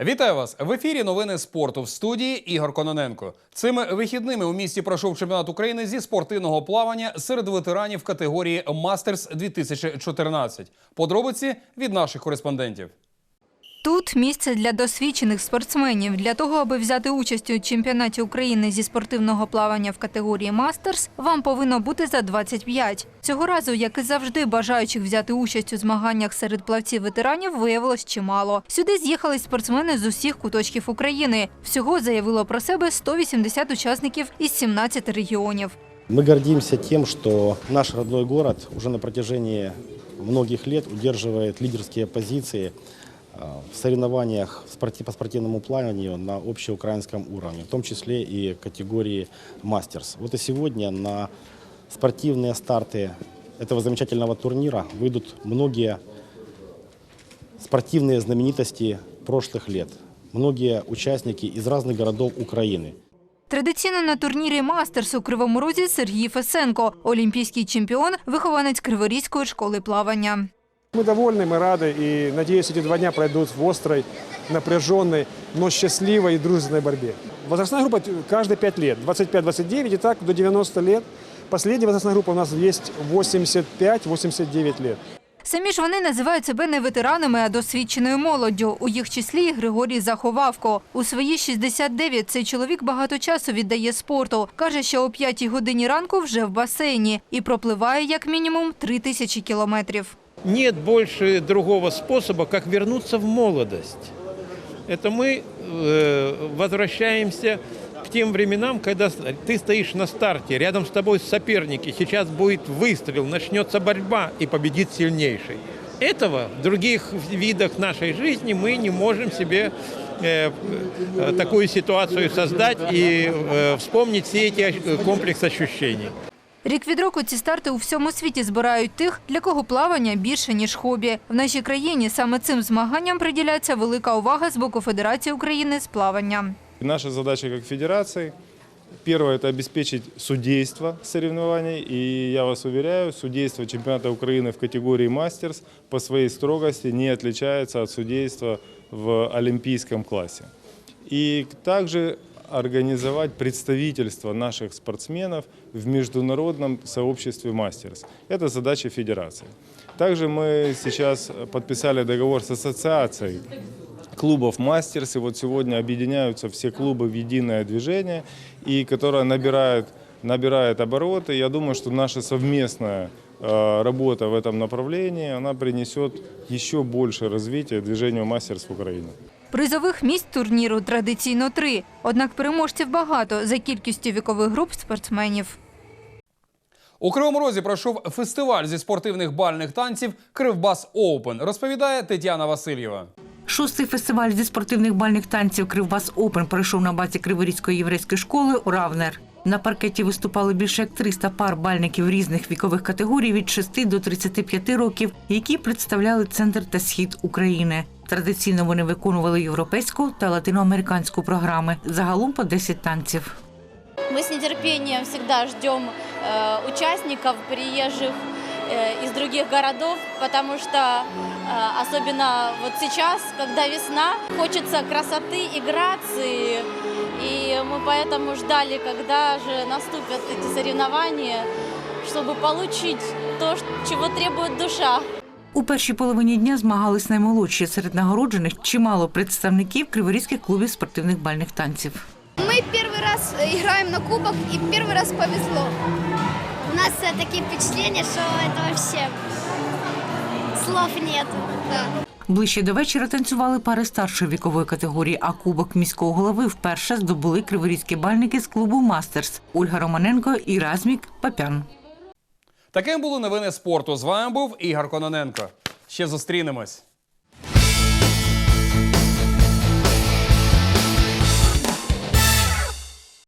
Вітаю вас в ефірі. Новини спорту в студії Ігор Кононенко. Цими вихідними у місті пройшов чемпіонат України зі спортивного плавання серед ветеранів категорії Мастерс 2014. Подробиці від наших кореспондентів. Тут місце для досвідчених спортсменів. Для того, аби взяти участь у чемпіонаті України зі спортивного плавання в категорії «Мастерс», вам повинно бути за 25. Цього разу, як і завжди, бажаючих взяти участь у змаганнях серед плавців-ветеранів виявилось чимало. Сюди з'їхались спортсмени з усіх куточків України. Всього заявило про себе 180 учасників із 17 регіонів. Мы гордимся тем, что наш родной город уже на протяжении многих лет удерживает лидерские позиции а, в соревнованиях в спорти- по спортивному плаванию на общеукраинском уровне, в том числе и категории мастерс. Вот и сегодня на спортивные старты этого замечательного турнира выйдут многие спортивные знаменитости прошлых лет, многие участники из разных городов Украины. Традиційно на турнірі «Мастерс» у Кривому Розі Сергій Фесенко, олімпійський чемпіон, вихованець Криворізької школи плавання. Мы довольны, мы рады и надеюсь, эти два дня пройдут в острой, напряженной, но счастливой и дружественной борьбе. Возрастная группа каждые 5 лет, 25-29 и так до 90 лет. Последняя возрастная группа у нас есть 85-89 лет. Самі ж вони називають себе не ветеранами, а досвідченою молоддю. У їх числі і Григорій Заховавко. У свої 69 цей чоловік багато часу віддає спорту. Каже, що о 5 годині ранку вже в басейні і пропливає як мінімум 3 тисячі кілометрів. Нет больше другого способа, как вернуться в молодость. Это мы э, возвращаемся к тем временам, когда ты стоишь на старте, рядом с тобой соперники, сейчас будет выстрел, начнется борьба и победит сильнейший. Этого в других видах нашей жизни мы не можем себе э, э, такую ситуацию создать и э, вспомнить все эти э, комплекс ощущений. Рік від року ці старти у всьому світі збирають тих, для кого плавання більше, ніж хобі. В нашій країні саме цим змаганням приділяється велика увага з боку Федерації України з плавання. Наша задача как федерации, первое, это обеспечить судейство. И я вас уверяю, судейство чемпионата Украины в категории мастерс по своей строгости не отличается от судейства в олимпийском классе. И также организовать представительство наших спортсменов в международном сообществе мастерс. Это задача федерации. Также мы сейчас подписали договор с ассоциацией клубов мастерс. И вот сегодня объединяются все клубы в единое движение, и которое набирает, набирает обороты. Я думаю, что наша совместная э, работа в этом направлении, она принесет еще больше развития движению мастерс в Украине. Призових місць турніру традиційно три. Однак переможців багато за кількістю вікових груп спортсменів. У Кривому Розі пройшов фестиваль зі спортивних бальних танців Кривбас Оупен. Розповідає Тетяна Васильєва. Шостий фестиваль зі спортивних бальних танців Кривбас Опен пройшов на базі Криворізької єврейської школи у Равнер. На паркеті виступали більше як 300 пар бальників різних вікових категорій від 6 до 35 років, які представляли центр та схід України. Традиційно вони виконували європейську та латиноамериканську програми. Загалом по 10 танців. Мы с нетерпением всегда ждем э, участников, приезжих э, из других городов, потому что э, особенно вот сейчас, когда весна, хочется красоты и грации. И мы поэтому ждали, когда же наступят эти соревнования, чтобы получить то, ш- чего требует душа. У першій половині дня змагались наймолодші. Серед нагороджених чимало представників криворізьких клубів спортивних бальних танців. Мы первый раз э, играем на кубок и первый раз повезло. У нас э, такие впечатления, что это вообще слов нет. Да. Ближче до вечора танцювали пари старшої вікової категорії, а кубок міського голови вперше здобули криворізькі бальники з клубу Мастерс Ольга Романенко і Размік Папян. Таким були новини спорту. З вами був Ігор Кононенко. Ще зустрінемось.